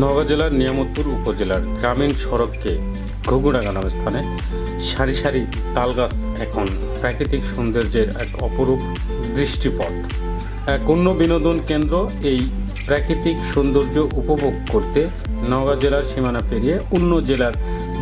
নওগাঁ জেলার নিয়ামতপুর উপজেলার গ্রামীণ সড়ককে ঘুঘুডাঙ্গা নামে স্থানে সারি সারি তালগাছ এখন প্রাকৃতিক সৌন্দর্যের এক অপরূপ দৃষ্টিপট এক অন্য বিনোদন কেন্দ্র এই প্রাকৃতিক সৌন্দর্য উপভোগ করতে নওগাঁ জেলার সীমানা পেরিয়ে অন্য জেলার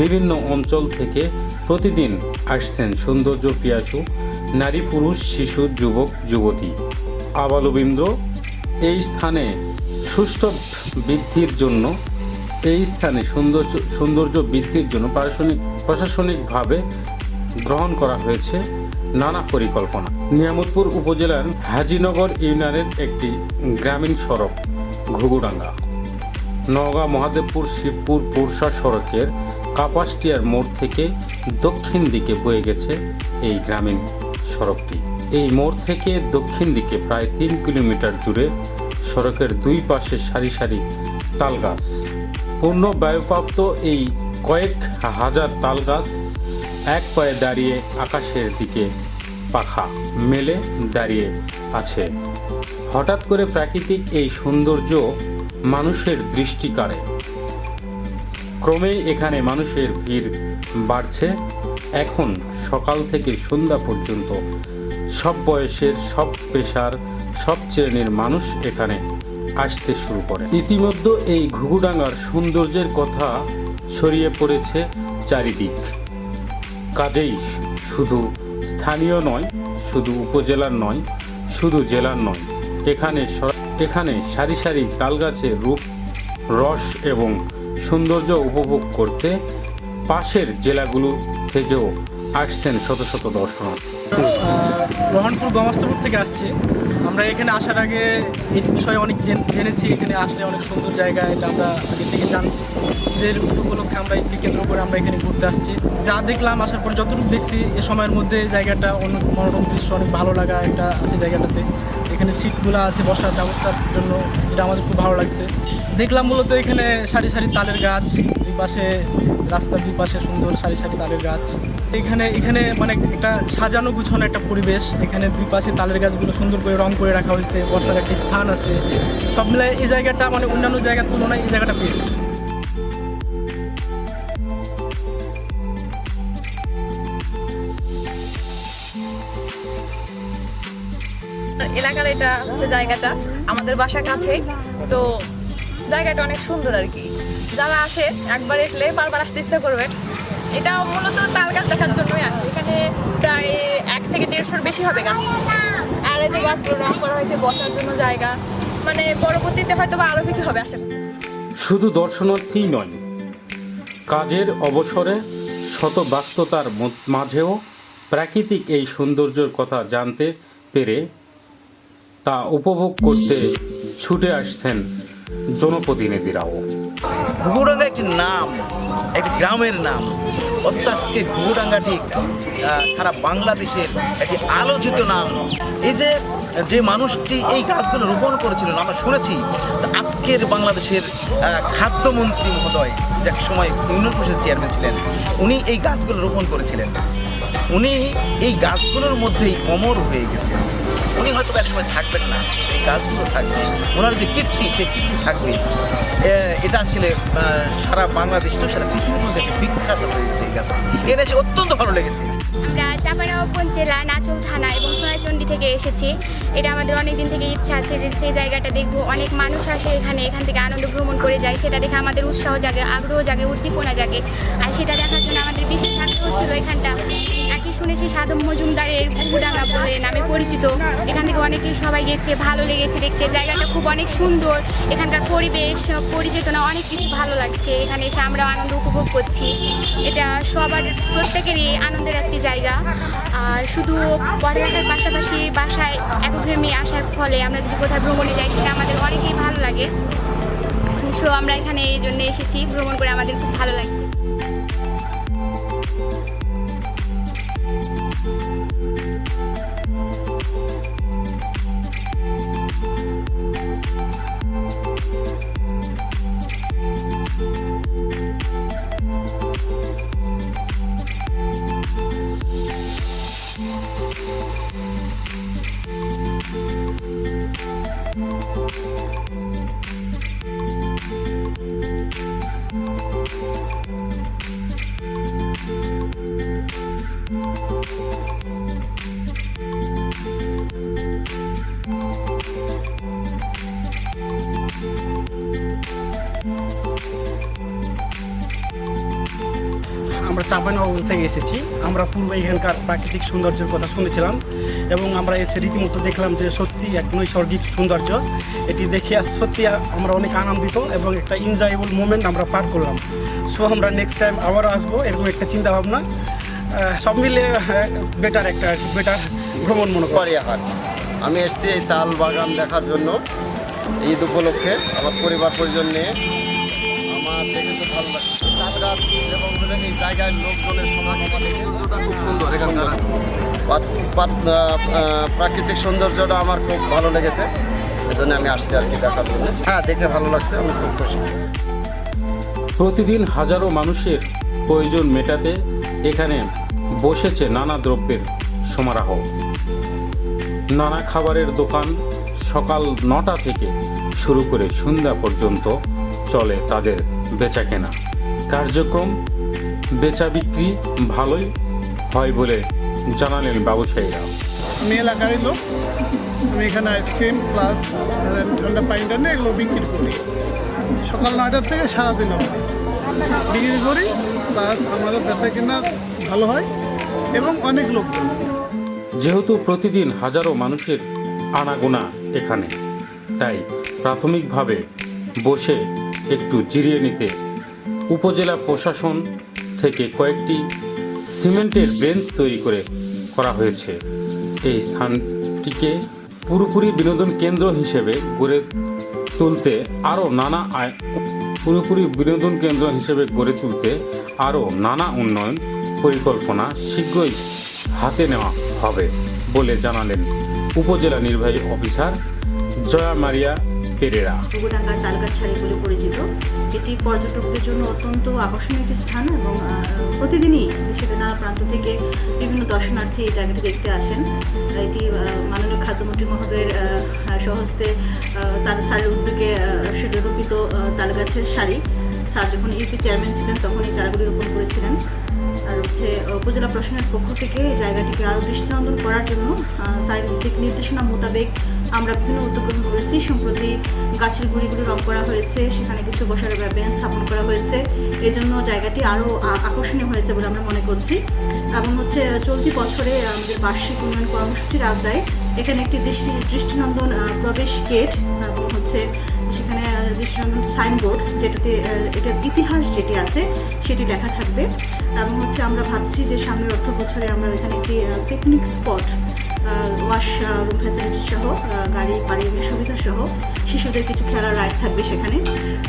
বিভিন্ন অঞ্চল থেকে প্রতিদিন আসছেন সৌন্দর্য পিয়াসু, নারী পুরুষ, শিশু, যুবক, যুবতী। আবালবীন্দ্র, এই স্থানে সুষ্ঠু বৃদ্ধির জন্য এই স্থানে সৌন্দর্য সৌন্দর্য বৃদ্ধির জন্য প্রশাসনিক প্রশাসনিকভাবে গ্রহণ করা হয়েছে নানা পরিকল্পনা। নিয়ামতপুর উপজেলার হাজিনগর ইউনিয়নের একটি গ্রামীণ সড়ক, ঘুঘুডাঙ্গা। নওগাঁ মহাদেবপুর শিবপুর পুরসা সড়কের কাপাসটিয়ার মোড় থেকে দক্ষিণ দিকে বয়ে গেছে এই গ্রামীণ সড়কটি। এই মোড় থেকে দক্ষিণ দিকে প্রায় তিন কিলোমিটার জুড়ে সড়কের দুই পাশে সারি সারি তালগাছ। পূর্ণ বায়ুপ্রাপ্ত এই কয়েক হাজার তালগাছ এক পায়ে দাঁড়িয়ে আকাশের দিকে পাখা মেলে দাঁড়িয়ে আছে। হঠাৎ করে প্রাকৃতিক এই সৌন্দর্য মানুষের দৃষ্টি কাড়ে। ক্রমেই এখানে মানুষের ভিড় বাড়ছে। এখন সকাল থেকে সন্ধ্যা পর্যন্ত সব বয়সের সব পেশার সব শ্রেণির মানুষ এখানে আসতে শুরু করে। ইতিমধ্যে এই ঘুঘুডাঙ্গার সৌন্দর্যের কথা ছড়িয়ে পড়েছে চারিদিক। কাজেই শুধু স্থানীয় নয়, শুধু উপজেলার নয়, শুধু জেলার নয়, এখানে এখানে সারি সারি তালগাছের রূপ, রস এবং সৌন্দর্য উপভোগ করতে পাশের জেলাগুলো থেকেও আসছেন শত শত দর্শনার্থী। রহনপুর গমাস্তপুর থেকে আসছি। আমরা এখানে আসার আগে এই বিষয়ে অনেক জেনেছি। এখানে আসলে অনেক সুন্দর জায়গা, এটা আমরা আগে থেকে জানছি এদের উপলক্ষে আমরা একটি কেন্দ্র করে আমরা এখানে ঘুরতে আসছি। যা দেখলাম, আসার পর যতটুকু দেখছি, এ সময়ের মধ্যে জায়গাটা অনেক মনোরম দৃশ্য, অনেক ভালো লাগা একটা আছে জায়গাটাতে। এখানে সিটগুলো আছে, বসার ব্যবস্থার জন্য এটা আমাদের খুব ভালো লাগছে। দেখলাম মূলত এখানে সারি সারি তালের গাছ, দুই পাশে রাস্তার দুই পাশে সুন্দর সারি সারি তালের গাছ। এখানে এখানে মানে একটা সাজানো গুছানো একটা পরিবেশ। এখানে দুই পাশে তালের গাছগুলো সুন্দর করে রং করে রাখা হয়েছে, বসার একটা স্থান আছে। সব মিলে এই জায়গাটা মানে অন্যান্য জায়গার তুলনায় এই জায়গাটা বেস্ট এলাকার এটা হচ্ছে জায়গাটা, আমাদের বাসা কাছে। তো জায়গাটা অনেক সুন্দর আর কি। যারা আসে, একবার এসলে বারবার আসতে ইচ্ছা করবে। এটা মূলত তাল গাছ দেখার জন্যই আসে এখানে প্রায় এক থেকে দেড়শোর বেশি হবে গাছ। আর যে গাছগুলো রং করা হয়েছে, বসার জন্য জায়গা। মানে পরবর্তীতে হয়তো বা আরও কিছু হবে করি। শুধু দর্শনার্থী নয়, কাজের অবসরে শত ব্যস্ততার মাঝেও প্রাকৃতিক এই সৌন্দর্যের কথা জানতে পেরে তা উপভোগ করতে ছুটে আসছেন জনপ্রতিনিধিরাও। ঘুঘুডাঙ্গা একটি নাম একটি গ্রামের নাম। অথচ আজকে আহ, সারা বাংলাদেশের একটি আলোচিত নাম। এই যে যে মানুষটি এই গাছগুলো রোপণ করেছিলেন আমরা শুনেছি আজকের বাংলাদেশের খাদ্যমন্ত্রী মহোদয় যে এক সময় ইউনিয়ন পরিষদ চেয়ারম্যান ছিলেন উনি এই গাছগুলো রোপণ করেছিলেন। উনি এই গাছগুলোর মধ্যেই অমর হয়ে গেছেন। উনি হয়তো এক সময় থাকবেন না। এই গাছগুলো থাকবে। ওনার যে কীর্তি, সেই কীর্তি থাকবে। এটা আজকে সারা বাংলাদেশ নয়, সারা পৃথিবীর মধ্যে বিখ্যাত হয়ে গেছে এই গাছ এর এসে অত্যন্ত ভালো লেগেছে। আমরা চাপানবাবগঞ্জ জেলা নাচল থানা এবং সোনাইচন্ডী থেকে এসেছি। এটা আমাদের অনেক দিন থেকে ইচ্ছা আছে যে সেই জায়গাটা দেখব। অনেক মানুষ আসে এখানে, এখান থেকে আনন্দ ভ্রমণ করে যায়। সেটা দেখে আমাদের উৎসাহ জাগে, আগ্রহ জাগে, উদ্দীপনা জাগে। আর সেটা দেখার জন্য আমাদের বিশেষ আগ্রহ ছিল এখানটা। নাকি শুনেছি সাধম মজুমদারের ঘুঘুডাঙ্গা বলে নামে পরিচিত। এখান থেকে অনেকেই সবাই গেছে, ভালো লেগেছে দেখতে। জায়গাটা খুব অনেক সুন্দর। এখানকার পরিবেশ, পরিচেতনা, অনেক কিছু ভালো লাগছে। এখানে এসে আমরা আনন্দ উপভোগ করছি। এটা সবার, প্রত্যেকেরই আনন্দের একটি জায়গা। আর শুধু পড়ালেখার পাশাপাশি বাসায় একঘেয়েমি আসার ফলে আমরা যদি কোথাও ভ্রমণে যাই, সেটা আমাদের অনেকেই ভালো লাগে। সো আমরা এখানে এই জন্য এসেছি। ভ্রমণ করে আমাদের খুব ভালো লাগছে। চাপানগর থেকে এসেছি। আমরা পূর্বে এখানকার প্রাকৃতিক সৌন্দর্যের কথা শুনেছিলাম এবং আমরা এসে রীতিমতো দেখলাম যে সত্যি এক নৈসর্গিক সৌন্দর্য। এটি দেখে সত্যি আমরা অনেক আনন্দিত এবং একটা এনজয়েবল মোমেন্ট আমরা পার করলাম। সো আমরা নেক্সট টাইম আবারও আসব এরকম একটা চিন্তা ভাবনা আহ, সব মিলে বেটার একটা বেটার ভ্রমণ মনে করি। পারিয়াহাট। আমি এসেছি এই তাল বাগান দেখার জন্য। ঈদ উপলক্ষে আমার পরিবার পরিজন নিয়ে। আমার দেখে খুব ভালো লাগছে। তাল গাছ এবং প্রাকৃতিক সৌন্দর্যটা আমার খুব ভালো লেগেছে। এই জন্য আমি আসছি আর কি দেখার জন্য। হ্যাঁ দেখে ভালো লাগছে, আমি খুব খুশি। প্রতিদিন হাজারো মানুষের প্রয়োজন মেটাতে এখানে বসেছে নানা দ্রব্যের সমারোহ। নানা খাবারের দোকান সকাল নটা থেকে শুরু করে সন্ধ্যা পর্যন্ত চলে তাদের বেচাকেনা। কার্যক্রম বেচা বিক্রি ভালোই হয় বলে জানালেন ব্যবসায়ীরা। আমি এলাকারই লোক। আমি এখানে আইসক্রিম প্লাস ঠান্ডা পানিটা নিয়ে এগুলো বিক্রি করি। সকাল নয়টার থেকে সারাদিন আমরা বিক্রি করি প্লাস আমাদের বেচা কেনা ভালো হয় এবং অনেক লোক যেহেতু প্রতিদিন হাজারো মানুষের আনাগোনা এখানে তাই প্রাথমিকভাবে বসে একটু জিরিয়ে নিতে উপজেলা প্রশাসন থেকে কয়েকটি সিমেন্টের বেঞ্চ তৈরি করে করা হয়েছে। এই স্থানটিকে পুরোপুরি বিনোদন কেন্দ্র হিসেবে গড়ে তুলতে আরও নানা পুরোপুরি বিনোদন কেন্দ্র হিসেবে গড়ে তুলতে আরও নানা উন্নয়ন পরিকল্পনা শীঘ্রই হাতে নেওয়া হবে বলে জানালেন উপজেলা নির্বাহী অফিসার জয়া মারিয়া। পেরেরা। চুগুডাঙ্গার তালগাছ শাড়ি বলে পরিচিত। এটি পর্যটকদের জন্য অত্যন্ত আকর্ষণীয় একটি স্থান এবং প্রতিদিনই দেশের নানা প্রান্ত থেকে বিভিন্ন দর্শনার্থী এই জায়গাটি দেখতে আসেন। এটি মাননীয় খাদ্যমন্ত্রী মহোদয়ের আহ, তার স্যারের উদ্যোগে সেটা রূপিত তালগাছের শাড়ি স্যার যখন ইউপি চেয়ারম্যান ছিলেন তখন এই চারাগুলি রোপণ করেছিলেন। হচ্ছে উপজেলা প্রশাসনের পক্ষ থেকে জায়গাটিকে আরও দৃষ্টিনন্দন করার জন্য আহ, নির্দেশনা মোতাবেক আমরা বিভিন্ন উদ্যোগ গ্রহণ করেছি। সম্প্রতি গাছের গুঁড়িগুলি রং করা হয়েছে সেখানে কিছু বসার বেঞ্চ স্থাপন করা হয়েছে। এজন্য জায়গাটি আরও আকর্ষণীয় হয়েছে বলে আমরা মনে করছি। এবং হচ্ছে চলতি বছরে আমাদের বার্ষিক উন্নয়ন কর্মসূচির আওতায় এখানে একটি দৃষ্টি দৃষ্টিনন্দন প্রবেশ গেট এবং হচ্ছে সেখানে সাইনবোর্ড যেটাতে এটার ইতিহাস যেটি আছে, সেটি লেখা থাকবে। এবং হচ্ছে আমরা ভাবছি যে সামনের অর্থ বছরে আমরা এখানে একটি picnic spot washroom facility সহ গাড়ি পারিবারিক সুবিধা সহ, শিশুদের কিছু খেলার রাইড থাকবে সেখানে।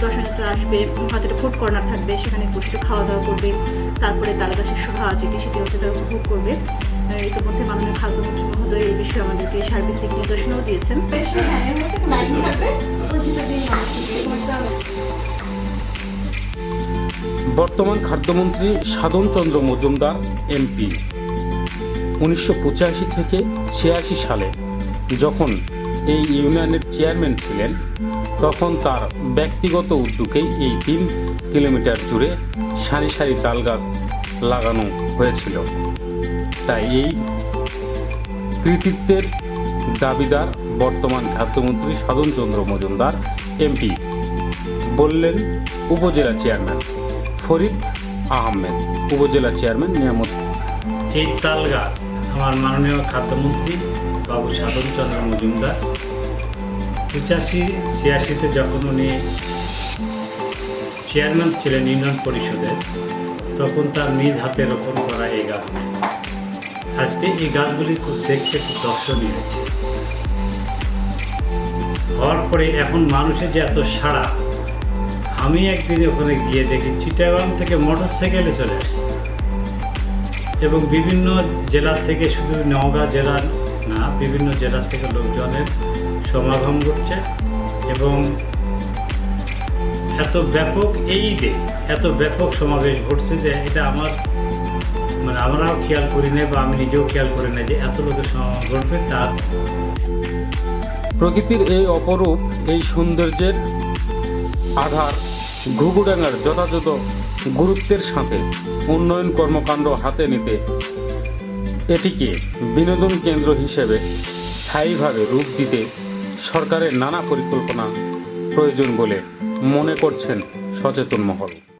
দর্শনার্থীরা আসবে একটা ফুড কর্নার থাকবে, সেখানে বসে খাওয়া দাওয়া করবে। তারপরে তালগাছের শোভা যেটি, সেটি হচ্ছে তারা উপভোগ করবে। ইতিমধ্যে মাননীয় খাদ্যমন্ত্রী মহোদয় এই বিষয়ে আমাদেরকে সার্বিক নির্দেশনাও দিয়েছেন। বর্তমান খাদ্যমন্ত্রী সাধনচন্দ্র মজুমদার, এমপি। উনিশশো পঁচাশি থেকে ছিয়াশি সালে যখন এই ইউনিয়নের চেয়ারম্যান ছিলেন, তখন তার ব্যক্তিগত উদ্যোগেই এই তিন কিলোমিটার জুড়ে সারি সারি তাল গাছ লাগানো হয়েছিল। তাই এই কৃতিত্বের দাবিদার বর্তমান খাদ্যমন্ত্রী সাধনচন্দ্র মজুমদার, এমপি। বললেন উপজেলা চেয়ারম্যান ফরিদ আহমেদ, উপজেলা চেয়ারম্যান নিয়ামত এই তাল গাছ আমার মাননীয় খাদ্যমন্ত্রী বাবু সাধন চন্দ্র মজুমদার। পঁচাশি, ছিয়াশিতে যখন উনি চেয়ারম্যান ছিলেন ইউনিয়ন পরিষদের তখন তার নিজ হাতে রোপণ করা এই গাছগুলি আজকে এই গাছগুলি খুব দেখতে খুব দর্শনীয়। হওয়ার পরে এখন মানুষের যে এত সাড়া, আমি একদিন ওখানে গিয়ে দেখি চিটাগাং থেকে মোটর সাইকেলে চলে আসছি। এবং বিভিন্ন জেলা থেকে শুধু নওগাঁ জেলা না, বিভিন্ন জেলা থেকে লোকজনের সমাগম ঘটছে এবং এত ব্যাপক এই যে, এত ব্যাপক সমাবেশ ঘটছে যে এটা আমার মানে আমরাও খেয়াল করি না বা আমি নিজেও খেয়াল করি না যে এত লোকের সমাগম ঘটবে, তার প্রকৃতির এই অপরূপ, এই সৌন্দর্যের আধার ঘুঘুডাঙ্গার যথাযথ গুরুত্বের সাথে উন্নয়ন কর্মকাণ্ড হাতে নিতে এটিকে বিনোদন কেন্দ্র হিসেবে স্থায়ীভাবে রূপ দিতে সরকারের নানা পরিকল্পনা প্রয়োজন বলে মনে করছেন সচেতন মহল।